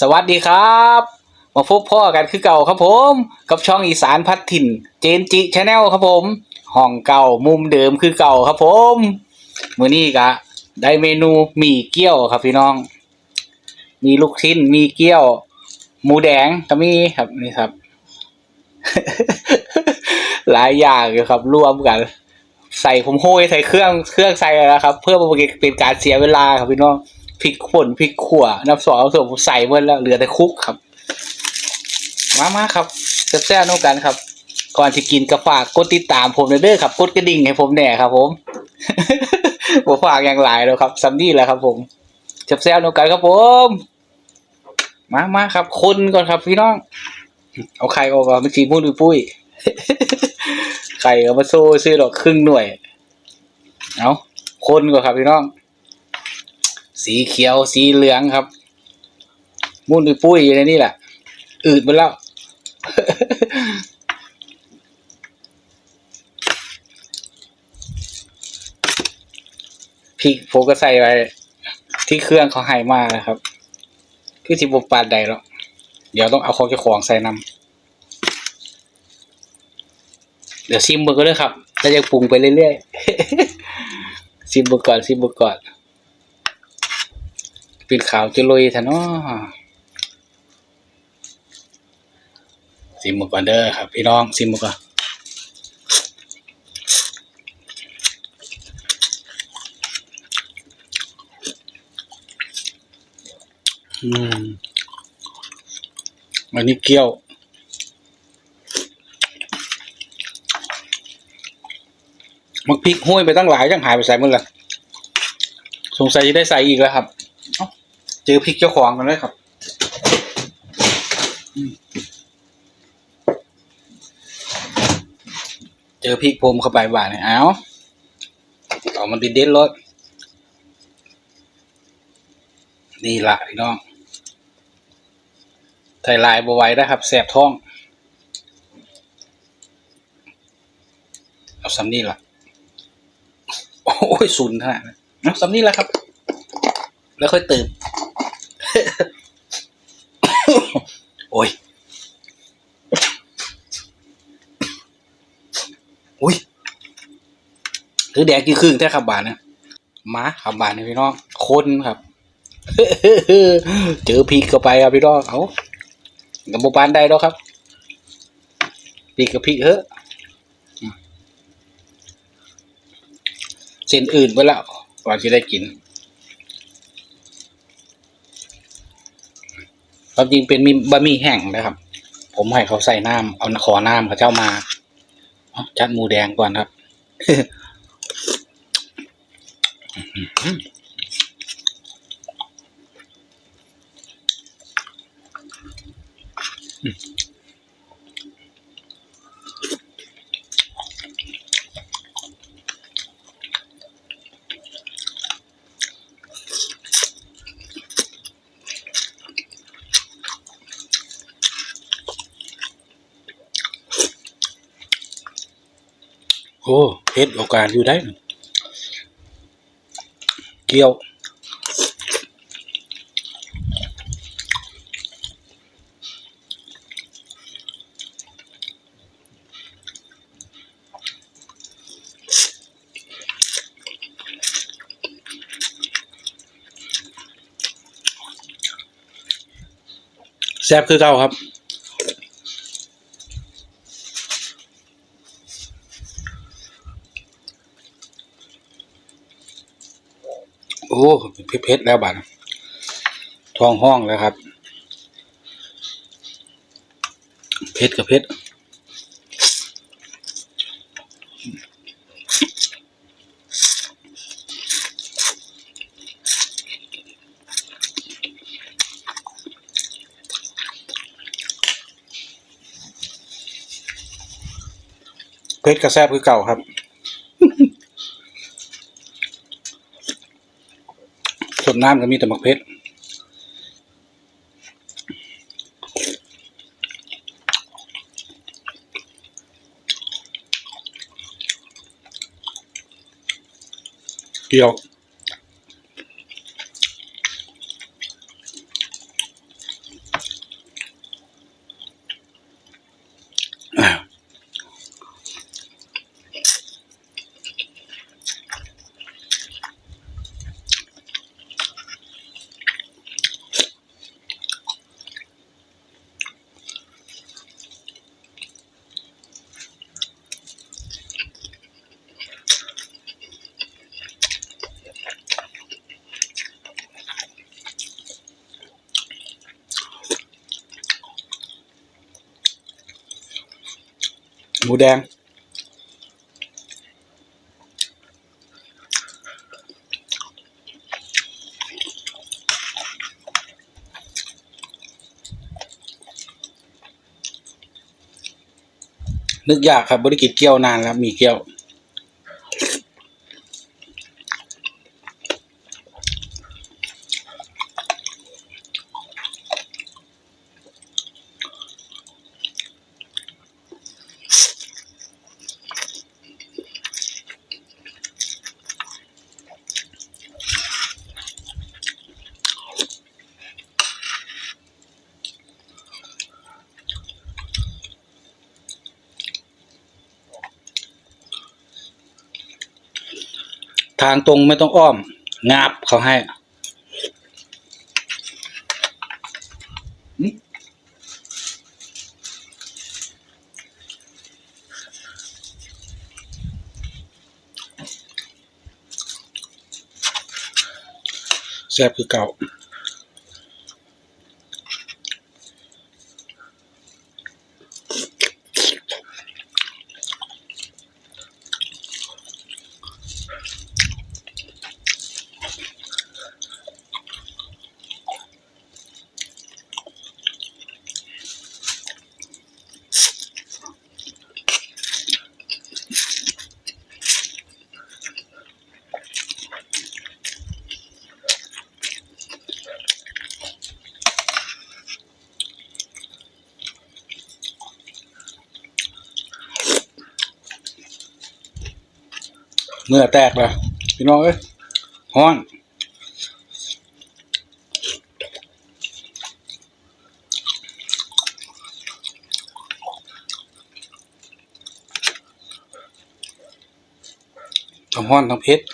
สวัสดีครับ มาพบพ่อกันคือเก่าครับผม กับช่องอีสานพัดถิ่น เจนจิชาแนลครับผมห้องเก่ามุมเดิมคือเก่าครับผมมื้อนี้กะได้เมนูหมี่เกี๊ยวครับพี่น้อง มีลูกชิ้นมีเกี๊ยว หมูแดงก็มีครับนี่ครับ หลายอย่างอยู่ครับรวมกัน ใส่ผมโห้ยใส่เครื่องเครื่องใส่แล้วครับ เพื่อเป็นการเสียเวลาครับพี่น้อง พริกป่นพริกขั่วน้ำซอสส่วนผมใส่หมดแล้วเหลือแต่คุกครับ มามาครับแซ่บๆน้องกันครับ ก่อนที่กินก็ฝากกดติดตามผมเด้อครับกดกระดิ่งให้ผมแหน่ครับ ผมผมฝากอย่างหลายแล้วครับซัมนี่แหละครับ ผมแซ่บๆน้องกันครับผม มามาครับ คนก่อนครับ พี่น้อง เอาไข่ออกก่อนมันจีมุ้ยปุ้ยไข่เอามาโซ่ซื้อดอกครึ่งหน่วย เอาคนก่อนครับพี่น้อง สีเขียวสีเหลืองครับ มุ้นปุ้ยอยู่ในนี่แหละอืดไปแล้ว พริกผมก็ใส่ไว้ ที่เครื่องเขาให้มานะครับ คือสิบปานใดแล้ว เดี๋ยวต้องเอาของเจ้าของใส่นำเดี๋ยวซิมเบอร์ก็ได้ครับแล้วจะปรุงไปเรื่อยๆซิมเบอร์ก่อนซิมเบอร์ก่อน ปิดขาวจะลุยท่านเนาะซิมบอร์ก่อนเด้อครับ พี่น้องซิมบอร์ก่อนอืมอันนี้เกี๊ยวมักพริกห้วยไปตั้งหลายจังหายไปใส่หมดเลยสงสัยจะได้ใส่อีกแล้วครับ เจอพริกเจ้าของกันเลยครับเจอพริกผมเข้าไปบ้านเนี่ยเอาเอามันดิเด็ดรถนี่ละพี่น้องไทยลายบวไหว้นะครับแสบท้อง เอาซ้ำนี่ละโอ้ยซุนขนาดนั้นเอาซ้ำนี่ละครับ แล้วค่อยเตื่น โอ้ยอุ้ยคือแดกกี่ครึ่งแท้ขับบานนะหมาขับบานนี่พี่น้องคนครับ เจอพีกเข้าไปครับพี่น้องเอากับโบปานได้แล้วครับพีกกับพีกเฮ้อเส้นอื่นไปแล้วก่อนที่ได้กิน ความจริงเป็นมีบะหมี่แห้งนะครับ ผมให้เขาใส่น้ำเอาขอน้ำเขาเจ้ามาเอาจัดหมูแดงก่อนครับ โอ้เฮ็ดโอกาสอยู่ได้ เกี่ยว แซ่บคือเก่าครับ อ้เพชรแล้วบาดทองห้องแล้วครับ เพชรกับเพชรเพชรกระแซบคือเก่าครับ ส่วนน้ำก็มีแต่หมักเพชรเกี่ยว มูแดง นึกยากครับบริกิจเกี๊ยวนานแล้วมีเกี๊ยว ทางตรงไม่ต้องอ้อม งาบเขาให้แซ่บคือเก่า เมื่อแตกเลยพี่น้องเอ้ยฮ้อนทั้งฮ้อนทั้งเพชร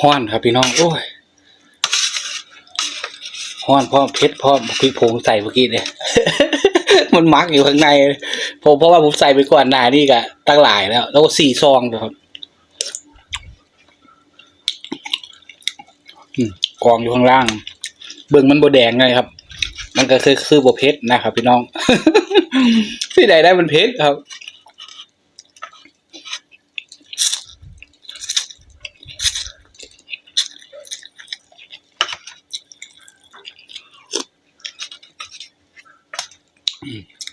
ฮ้อนครับพี่น้อง โอ้ยฮ้อนพร้อเผ็ดพร้อพริกผงใส่เมื่อกี้เนี่ย มันมักอยู่ข้างในผมเพราะว่าผมใส่ไปก่อนหน้านี่ก็ตั้งหลายแล้ว แล้วก็สี่ซองครับกองอยู่ข้างล่าง เบิ่งมันโบแดงไงครับ มันก็คือคือโบเพชรนะครับ พี่น้องที่ใดได้มันเพชรครับ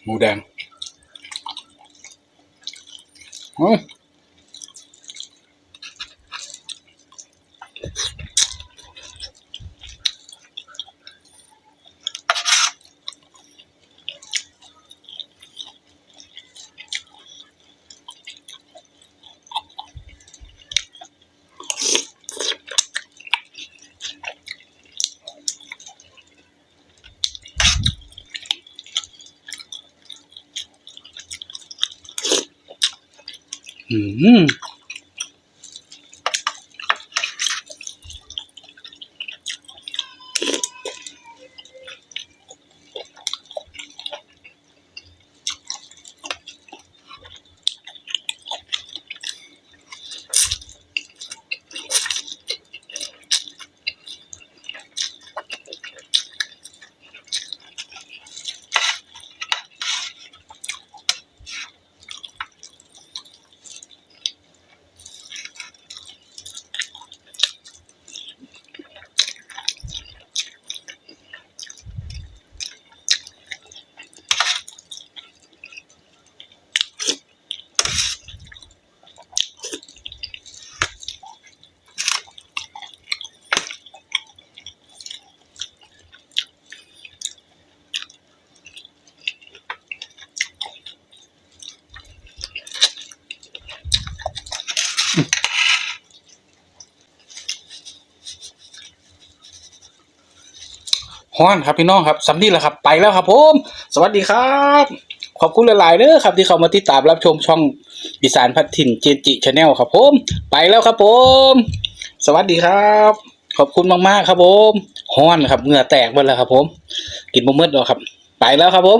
หมูแดงอืม อื ฮ้อนครับพี่น้องครับสำนีแหละครับไปแล้วครับผมสวัสดีครับ ขอบคุณหลายๆเด้อครับ ที่เข้ามาติดตามรับชมช่องอีสานพัดถิ่นเจนจิชาแนลครับผม ไปแล้วครับผม สวัสดีครับ ขอบคุณมากๆครับผมฮ้อนครับเหงื่อแตกหมดแล้วครับ ผม กินบะหมืดแล้วครับ ไปแล้วครับผม